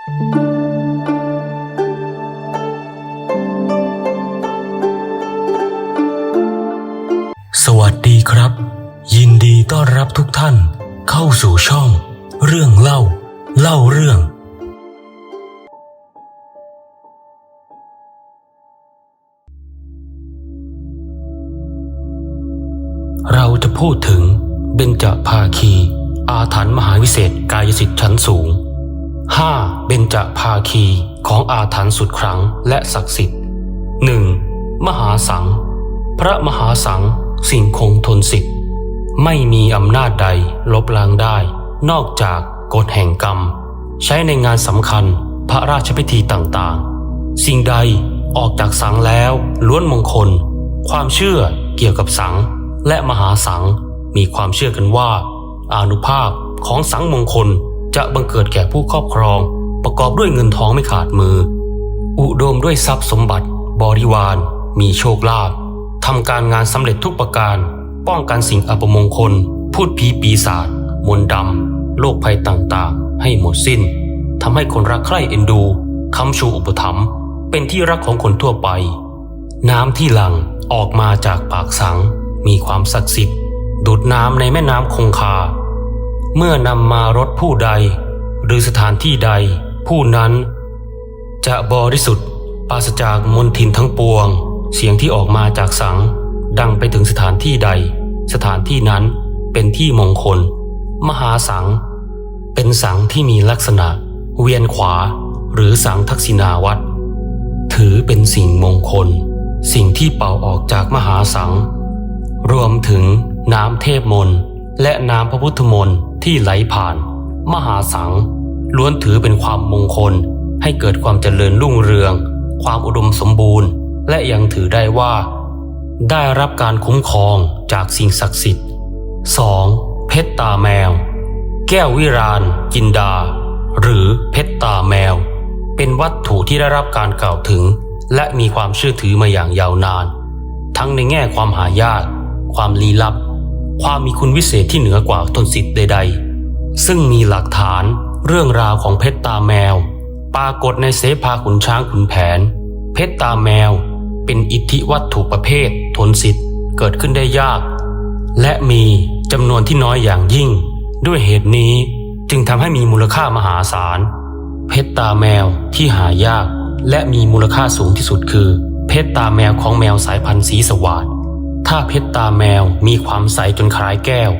สวัสดีครับ ยินดีต้อนรับทุกท่านเข้าสู่ช่อง เรื่องเล่า เล่าเรื่อง เราจะพูดถึงเบญจภาคี อาถรรพ์มหาวิเศษกายสิทธิ์ชั้นสูง 5. เบญจภาคีของอาถรรพ์สุดครั้งและศักดิ์สิทธิ์ 1. มหาสัง พระมหาสัง สิ่งคงทนสิทธิ์ ไม่มีอำนาจใดลบล้างได้ นอกจากกฎแห่งกรรม ใช้ในงานสำคัญพระราชพิธีต่างๆ สิ่งใดออกจากสังแล้วล้วนมงคล ความเชื่อเกี่ยวกับสังและมหาสังมีความเชื่อกันว่า อานุภาพของสังมงคลจะบังเกิดแก่ผู้ครอบครอง ประกอบด้วยเงินทองไม่ขาดมือ อุดมด้วยทรัพย์สมบัติ บริวาร มีโชคลาภทำการงานสำเร็จทุกประการ ป้องกันสิ่งอัปมงคล พูดผีปีศาจมนต์ดำโรคภัยต่างๆ ให้หมดสิ้นทำให้คนรักใคร่เอ็นดูคำชูอุปถัมภ์เป็นที่รักของคนทั่วไป น้ำที่หลั่งออกมาจากปากสัง มีความศักดิ์สิทธิ์ดูดน้ำในแม่น้ำคงคา เมื่อนำมารดผู้ใด หรือสถานที่ใด ผู้นั้นจะบริสุทธิ์ปราศจากมลทินทั้งปวง เสียงที่ออกมาจากสัง ดังไปถึงสถานที่ใด สถานที่นั้นเป็นที่มงคล มหาสัง เป็นสังที่มีลักษณะ เวียนขวา หรือสังทักษิณาวัตรถือเป็นสิ่งมงคล สิ่งที่เป่าออกจากมหาสัง รวมถึงน้ำเทพมนและน้ำพระพุทธมนที่ไหลผ่าน มหาสัง ล้วนถือเป็นความมงคล ให้เกิดความเจริญรุ่งเรือง ความอุดมสมบูรณ์ และยังถือได้ว่า ได้รับการคุ้มครองจากสิ่งศักดิ์สิทธิ์ 2. เพชรตาแมว แก้ววิรานจินดา หรือเพชรตาแมว เป็นวัตถุที่ได้รับการกล่าวถึง และมีความเชื่อถือมาอย่างยาวนาน ทั้งในแง่ความหายาก ความลี้ลับ ความมีคุณวิเศษที่เหนือกว่าทนสิทธิ์ใด ๆ ซึ่งมีหลักฐาน เรื่องราวของเพชรตาแมว ปรากฏในเสภาขุนช้างขุนแผน เพชรตาแมว เป็นอิทธิวัตถุประเภท ทนสิทธิ์เกิดขึ้นได้ยาก และมีจำนวนที่น้อยอย่างยิ่ง ด้วยเหตุนี้จึงทำให้มีมูลค่ามหาศาล เพชรตาแมวที่หายาก และมีมูลค่าสูงที่สุดคือ เพชรตาแมวของแมวสายพันธุ์สีสวัสดถ้าเพชรตาแมวมีความใสจนคล้ายแก้ว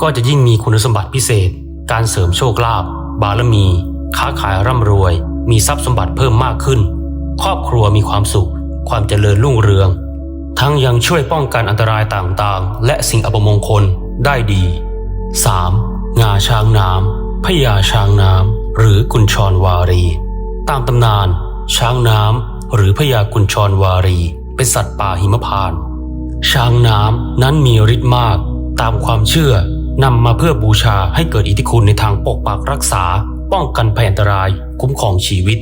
ก็จะยิ่งมีคุณสมบัติพิเศษ การเสริมโชคลาภ บารมี ค้าขายร่ำรวย มีทรัพย์สมบัติเพิ่มมากขึ้น ครอบครัวมีความสุข ความเจริญรุ่งเรือง ทั้งยังช่วยป้องกันอันตรายต่างๆ และสิ่งอัปมงคลได้ดี 3. งาช้างน้ำพญาช้างน้ำหรือกุญชรวารี ตามตำนาน ช้างน้ำหรือพญากุญชรวารี เป็นสัตว์ป่าหิมพานต์ช้างน้ำนั้นมีฤทธิ์มาก ตามความเชื่อ นำมาเพื่อบูชาให้เกิดอิทธิคุณในทางปกปักรักษา ป้องกันภัยอันตราย คุ้มครองชีวิต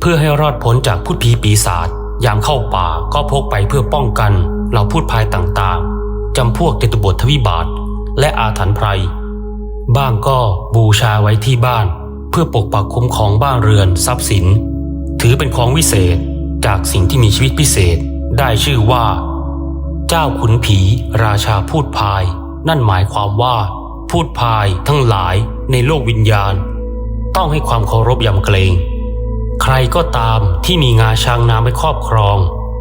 เพื่อให้รอดพ้นจากพูดผีปีศาจยามเข้าป่าก็พกไปเพื่อป้องกันเราพูดภายต่างๆจำพวกเตตุบททวิบาท และอาถรรพ์ไพรบ้างก็บูชาไว้ที่บ้าน เพื่อปกปักคุ้มครองบ้านเรือนทรัพย์สิน ถือเป็นของวิเศษจากสิ่งที่มีชีวิตพิเศษ ได้ชื่อว่า เจ้าขุนผี ราชาพูดพาย นั่นหมายความว่า พูดพายทั้งหลายในโลกวิญญาณ ต้องให้ความเคารพยำเกรง ใครก็ตามที่มีงาช้างน้ำไว้ครอบครอง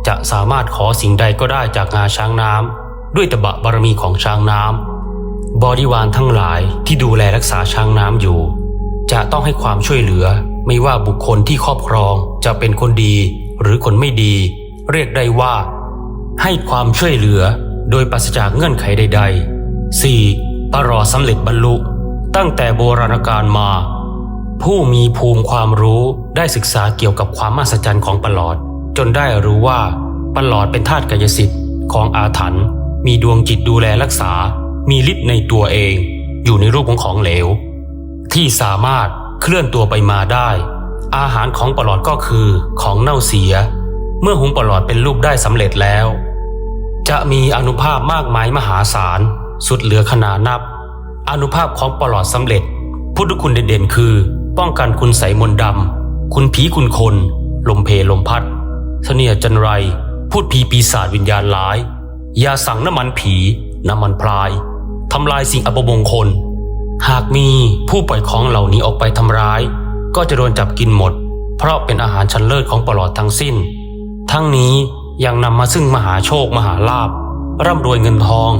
จะสามารถขอสิ่งใดก็ได้จากงาช้างน้ำด้วยตบะบารมีของช้างน้ำบริวารทั้งหลายที่ดูแลรักษาช้างน้ำอยู่ จะต้องให้ความช่วยเหลือไม่ว่าบุคคลที่ครอบครองจะเป็นคนดีหรือคนไม่ดี เรียกได้ว่า ให้ความช่วยเหลือโดยปราศจากเงื่อนไขใด ๆ 4. ประหลอดสำเร็จบรรลุ ตั้งแต่โบราณกาลมา ผู้มีภูมิความรู้ได้ศึกษาเกี่ยวกับความมหัศจรรย์ของประหลอด จนได้รู้ว่าประหลอดเป็นธาตุกายสิทธิ์ของอาถรรพ์มีดวงจิตดูแลรักษา มีฤทธิ์ในตัวเอง อยู่ในรูปของของเหลว ที่สามารถเคลื่อนตัวไปมาได้ อาหารของประหลอดก็คือของเน่าเสีย เมื่อหุงประหลอดเป็นรูปได้สำเร็จแล้ว จะมีอนุภาพมากมายมหาศาล สุดเหลือขนานับ อนุภาพของปลอดสำเร็จ พุทธคุณเด่นๆ คือ ป้องกันคุณใสมนดำ คุณผีคุณคน ลมเพลมพัดเสนียจันไร พูดผีปีศาจวิญญาณร้าย ยาสั่งน้ำมันผี น้ำมันพราย ทำลายสิ่งอัปมงคล หากมีผู้ปล่อยของเหล่านี้ออกไปทำร้าย ก็จะโดนจับกินหมด เพราะเป็นอาหารชั้นเลิศของปลอดทั้งสิ้น ทั้งนี้ยังนำมาซึ่งมหาโชคมหาลาภร่ำรวยเงินทอง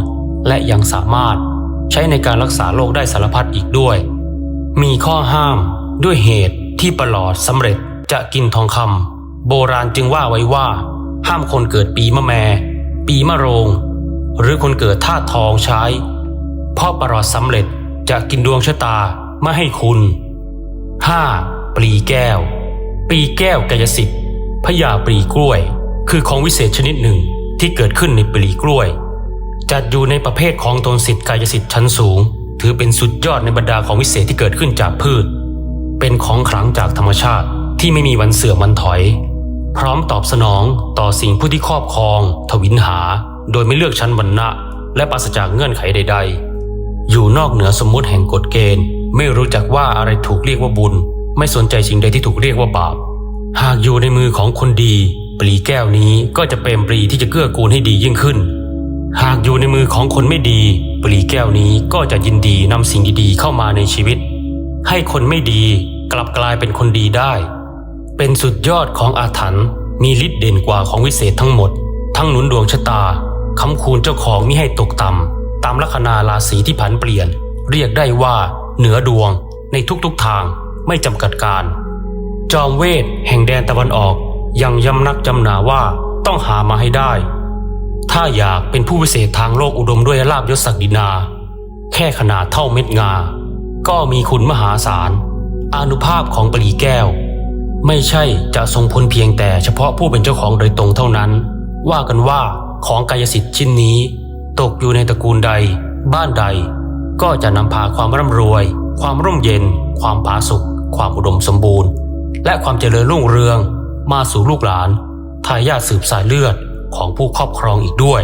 และยังสามารถใช้ในการรักษาโรคได้สารพัดอีกด้วย มีข้อห้ามด้วยเหตุที่ประหลอดสำเร็จจะกินทองคำโบราณจึงว่าไว้ว่า ห้ามคนเกิดปีมะแม ปีมะโรง หรือคนเกิดธาตุทองใช้ เพราะประหลอดสำเร็จจะกินดวงชะตาไม่ให้คุณ 5. ปลีแก้ว ปลีแก้วกายสิทธิ์พญาปลีกล้วย คือของวิเศษชนิดหนึ่งที่เกิดขึ้นในปลีกล้วย จัดอยู่ในประเภทของตนสิทธิ์กายสิทธิ์ชั้นสูง ถือเป็นสุดยอดในบรรดาของวิเศษที่เกิดขึ้นจากพืช เป็นของขลังจากธรรมชาติที่ไม่มีวันเสื่อมวันถอย พร้อมตอบสนองต่อสิ่งผู้ที่ครอบครอง ทวินหา โดยไม่เลือกชั้นวรรณะ และปราศจากเงื่อนไขใด ๆ อยู่นอกเหนือสมมุติแห่งกฎเกณฑ์ ไม่รู้จักว่าอะไรถูกเรียกว่าบุญ ไม่สนใจสิ่งใดที่ถูกเรียกว่าบาป หากอยู่ในมือของคนดี ปลีแก้วนี้ก็จะเป็นปลีที่จะเกื้อกูลให้ดียิ่งขึ้น หากอยู่ในมือของคนไม่ดี ปลีแก้วนี้ก็จะยินดีนำสิ่งดีๆเข้ามาในชีวิต ให้คนไม่ดีกลับกลายเป็นคนดีได้ เป็นสุดยอดของอาถรรพ์มีฤทธิ์เด่นกว่าของวิเศษทั้งหมด ทั้งหนุนดวงชะตาคำคูณเจ้าของมิให้ตกต่ำตามลัคนาราศีที่ผันเปลี่ยน เรียกได้ว่า เหนือดวง ในทุกๆทางไม่จำกัดการ จอมเวทแห่งแดนตะวันออกยังย้ำนักจำหนาว่าต้องหามาให้ได้ ถ้าอยากเป็นผู้วิเศษทางโลกอุดมด้วยลาบยศศักดินา แค่ขนาดเท่าเม็ดงา ก็มีคุณมหาศาลอนุภาพของปลีแก้ว ไม่ใช่จะทรงพลเพียงแต่เฉพาะผู้เป็นเจ้าของโดยตรงเท่านั้น ว่ากันว่าของกายสิทธิ์ชิ้นนี้ ตกอยู่ในตระกูลใด บ้านใด ก็จะนำพาความร่ำรวย ความร่มเย็น ความผาสุกความอุดมสมบูรณ์ และความเจริญรุ่งเรือง มาสู่ลูกหลานทายาทสืบสายเลือด ของผู้ครอบครองอีกด้วย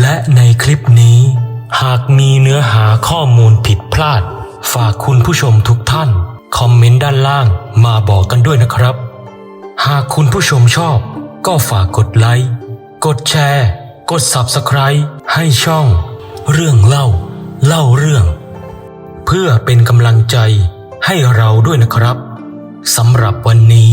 และในคลิปนี้ หากมีเนื้อหาข้อมูลผิดพลาด ฝากคุณผู้ชมทุกท่าน คอมเมนต์ด้านล่างมาบอกกันด้วยนะครับ หากคุณผู้ชมชอบ ก็ฝากกดไลค์ กดแชร์ กด Subscribe ให้ช่อง เรื่องเล่า เล่าเรื่อง เพื่อเป็นกำลังใจให้เราด้วยนะครับสำหรับวันนี้